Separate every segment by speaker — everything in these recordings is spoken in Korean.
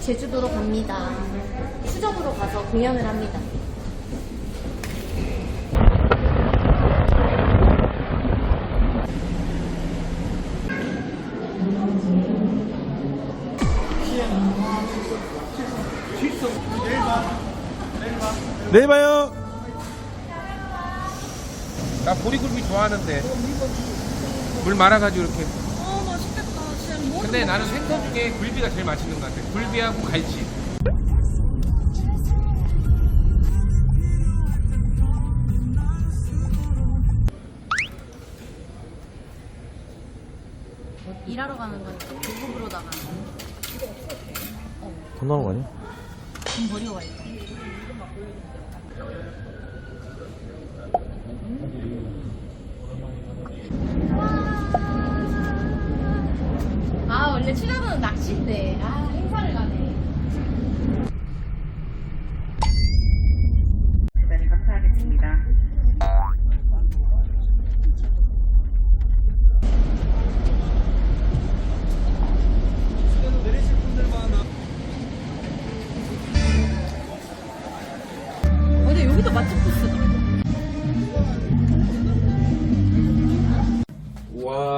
Speaker 1: 제주도로 갑니다. 수저도로 가서 공연을 합니다.
Speaker 2: 내일 봐요.
Speaker 3: 나 보리굴비 좋아하는데 물 말아가지고 이렇게 근데 나는 생선 중에 굴비가 제일 맛있는 것 같아. 굴비하고 갈치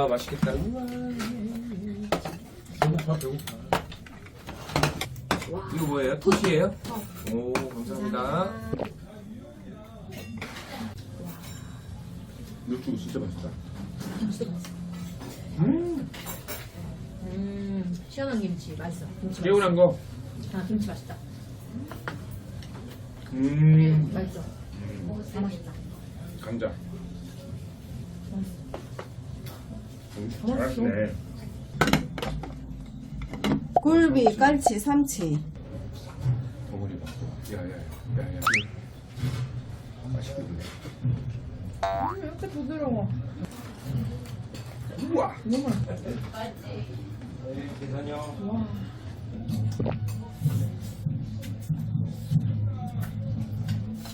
Speaker 3: 와 맛있겠다 우와 배고파 배고파 이거 뭐예요? 토시예요? 오 감사합니다 육주 진짜 맛있다
Speaker 1: 음 시원한 김치 맛있어. 김치
Speaker 3: 개운한 거
Speaker 1: 맛있어. 아 김치 맛있다.
Speaker 3: 음,
Speaker 1: 맛있어. 다 맛있다.
Speaker 3: 감자 음, 잘하시네.
Speaker 4: 굴비, 깔치, 삼치.
Speaker 3: 덩어리 봐. 야야야 야야. 맛있겠네.
Speaker 5: 이렇게 부드러워.
Speaker 3: 우와!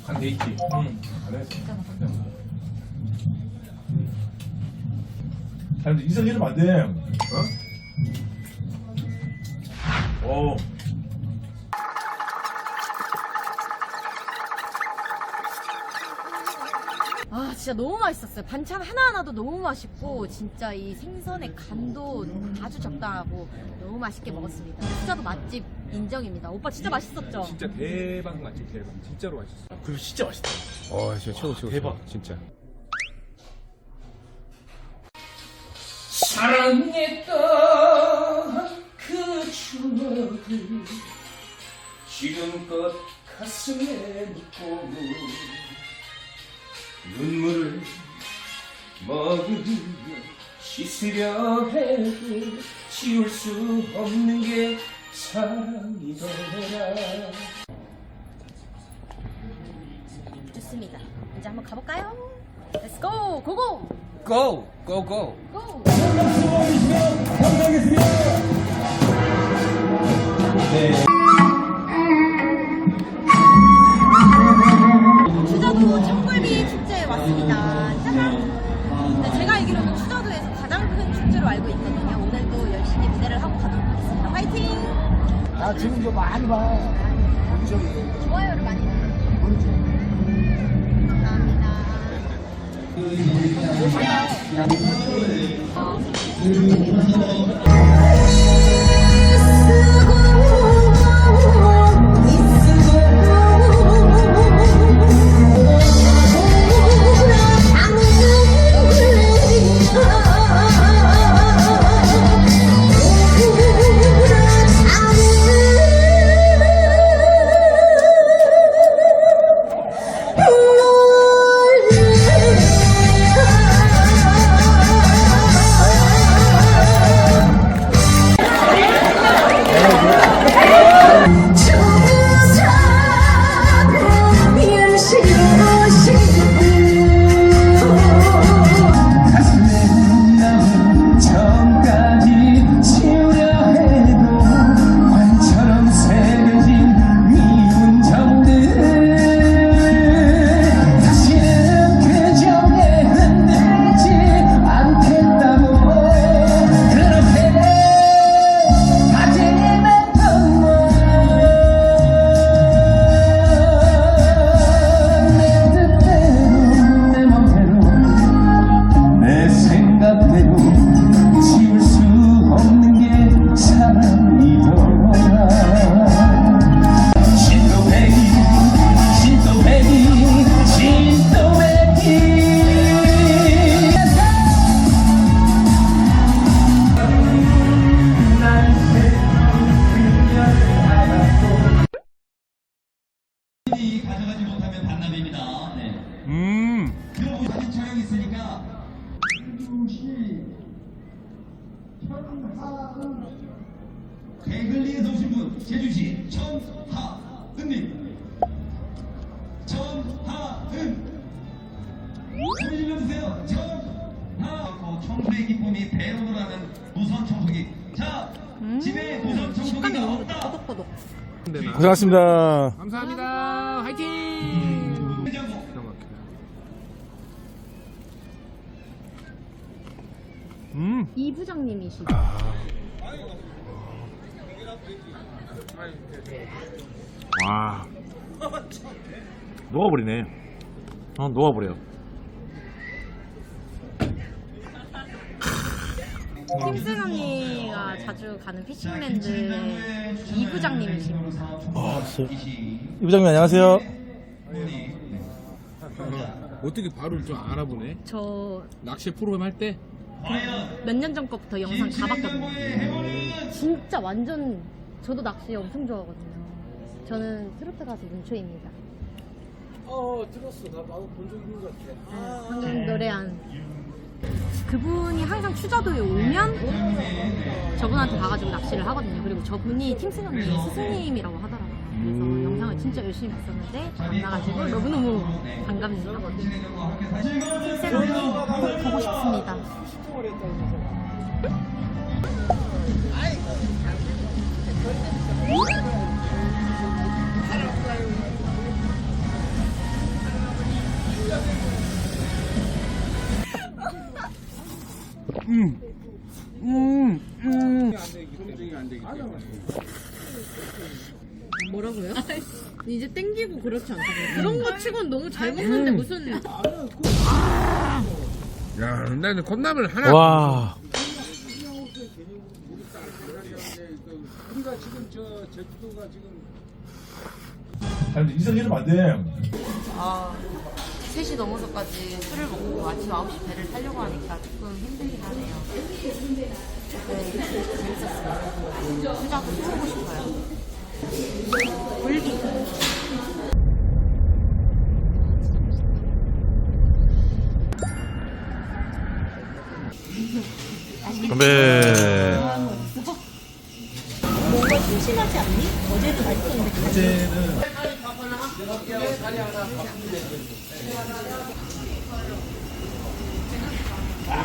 Speaker 3: 간돼 있지? 응. 간에
Speaker 2: 아니, 이상 이러면 안 돼. 어? 어.
Speaker 1: 아 진짜 너무 맛있었어요. 반찬 하나하나도 너무 맛있고 진짜 이 생선의 간도 아주 적당하고 너무 맛있게 먹었습니다. 진짜도 맛집 인정입니다. 오빠 진짜 맛있었죠?
Speaker 3: 진짜 대박 맛집 대박 진짜로 맛있었어
Speaker 2: 굴비 진짜 맛있다.
Speaker 3: 어 진짜 최고 최고
Speaker 2: 대박.
Speaker 3: 최고, 진짜 사랑했던 그 추억을 지금껏 가슴에 묻고 눈물을 머금며 씻으려 해도 지울 수 없는 게 사랑이더라
Speaker 1: 좋습니다. 이제 한번 가볼까요? Go! 고고!
Speaker 3: Go! Go go!
Speaker 1: 고! 추자도 짱굴비 축제에 왔습니다. 짜잔! 네, 제가 알기로는 추자도에서 가장 큰 축제로 알고 있거든요. 오늘도 열심히 무대를 하고 가도록 하겠습니다. 화이팅!
Speaker 6: 아 지금 좀 많이 봐.
Speaker 1: 좋아요를 많이 눌러주세요.
Speaker 6: 아. 가져가지
Speaker 1: 못하면 반납입니다. 네. 음. 그럼 사진 촬영 있으니까.
Speaker 7: 충주시 천하은 대글리에서 오신 분 제주시 천하은님. 천하은. 소리 질러주세요. 천하. 어, 청소의 기쁨이 배로라는 무선 청소기. 자 집에 무선 청소기가 없다.
Speaker 1: 꼬독꼬독
Speaker 2: 고생하셨습니다.
Speaker 3: 감사합니다. 화이팅!
Speaker 2: 음.
Speaker 1: 이 부장님이시죠?
Speaker 2: 와. 녹아버리네. 어, 녹아버려.
Speaker 1: 팀슨 언니가 자주 가는 피싱랜드의 이 부장님이십니다.
Speaker 2: 이 부장님 안녕하세요.
Speaker 3: 어떻게 바로 좀 알아보네?
Speaker 1: 저
Speaker 3: 낚시 프로그램 할 때?
Speaker 1: 몇년전 거부터 영상 다 봤거든요. 진짜 완전 저도 낚시 엄청 좋아하거든요. 저는 트로트 가수 윤초입니다.
Speaker 6: 어 들었어 나 나도 본 적 있는 것 같아
Speaker 1: 방금 노래한 그분이 항상 추자도에 오면 저분한테 가가지고 낚시를 하거든요. 그리고 저분이 팀슨 언니 스승님이라고 하더라고요. 그래서 영상을 진짜 열심히 봤었는데 만나가지고 너무너무 반갑네요. 언니 보고 싶습니다. 뭐라고요? 이제 땡기고 그렇지 않다고요? 그런 거 치곤 너무 잘 먹는데 무슨
Speaker 3: 야, 나는 컵라면 하나.
Speaker 2: 와.
Speaker 6: 우리가 지금 저 제주도가 지금
Speaker 2: 아니, 이상 이러면 안 돼.
Speaker 1: 아, 3시 넘어서까지 술을 먹고 아침 9시 배를 타려고 하니까 조금 재밌었어요. 수자도 해보고 싶어요. 굴비.
Speaker 2: 건배.
Speaker 1: 뭔가 심심하지 않니? 어제도 맛있었는데.
Speaker 6: 아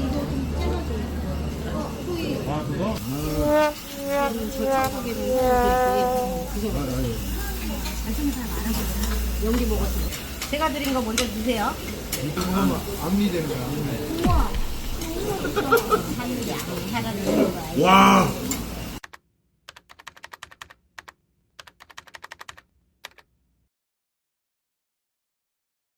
Speaker 1: 팬 소리. 연기 먹었어요. 제가 드린 거 먼저 드세요.
Speaker 6: 암미되는 거야
Speaker 2: 와.